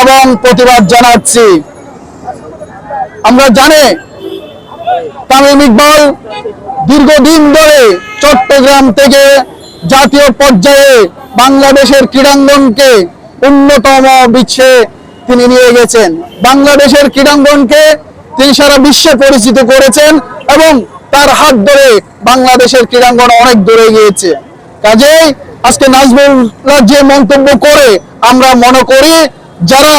এবং প্রতিবাদ জানাচ্ছি। আমরা জানি তামিম ইকবাল দীর্ঘদিন ধরে চট্টগ্রাম থেকে জাতীয় পর্যায়ে বাংলাদেশের ক্রীড়াঙ্গনকে অন্যতম বিশ্বে তিনি নিয়ে গেছেন। বাংলাদেশের ক্রীড়াঙ্গনকে তিনি সারা বিশ্বে পরিচিত করেছেন এবং তার হাত ধরে বাংলাদেশের ক্রীড়াঙ্গন অনেক দূরে গিয়েছে কাজেই আজকে নাজমুল্লাহ যে মন্তব্য করে আমরা মনে করি যারা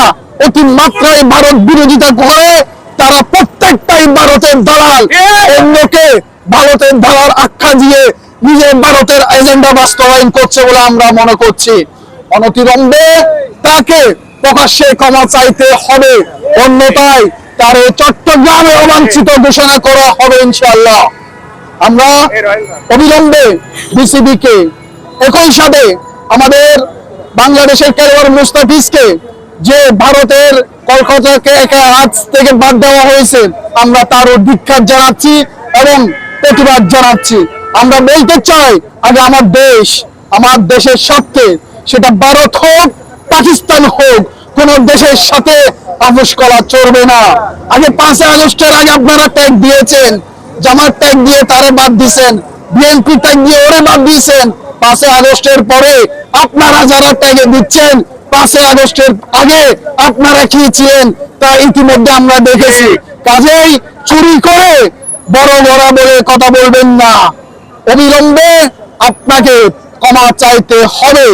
অতি মাত্রায় ভারত বিরোধিতা করে তারা প্রত্যেকটাই ভারতের দালাল। অন্যকে ভারতের দালাল আখ্যা দিয়ে নিজের ভারতের এজেন্ডা বাস্তবায়ন করছে বলে আমরা মনে করছি। অনতিরম্বে তাকে প্রকাশ্যে ক্ষমা চাইতে হবে। অন্যতায় তার এই চট্টগ্রামে অবাঞ্ছিত ঘোষণা করা হবে ইনশাল্লাহ আমরা অবিলম্বে বিসিবি কে একই সাথে আমাদের বাংলাদেশের খেলোয়াড় মুস্তাফিজকে যে ভারতের কলকাতাকে একা হাত থেকে বাদ দেওয়া হয়েছে, আমরা তারও ধিক্ষার জানাচ্ছি এবং প্রতিবাদ জানাচ্ছি। আমরা বলতে চাই, আগে আমার দেশ, আমার দেশের স্বার্থে সেটা ভারত হোক, পাকিস্তান হোক, কোন দেশের সাথে আপোষ করা চলবে না। আগে পাঁচই আগস্টের আগে আপনারা ট্যাগ দিয়েছেন জামার ট্যাগ দিয়ে তারে বাদ দিয়েছেন বিএনপি ট্যাগ দিয়ে ওরে বাদ দিয়েছেন পাঁচই আগস্টের পরে আপনারা যারা ট্যাগে দিচ্ছেন, পাঁচই আগস্টের আগে আপনারা কি ছিলেন তা ইতিমধ্যে আমরা দেখেছি। কাজেই চুরি করে বড় বড় বলে কথা বলবেন না। অবিলম্বে আপনাকে ক্ষমা চাইতে হবে।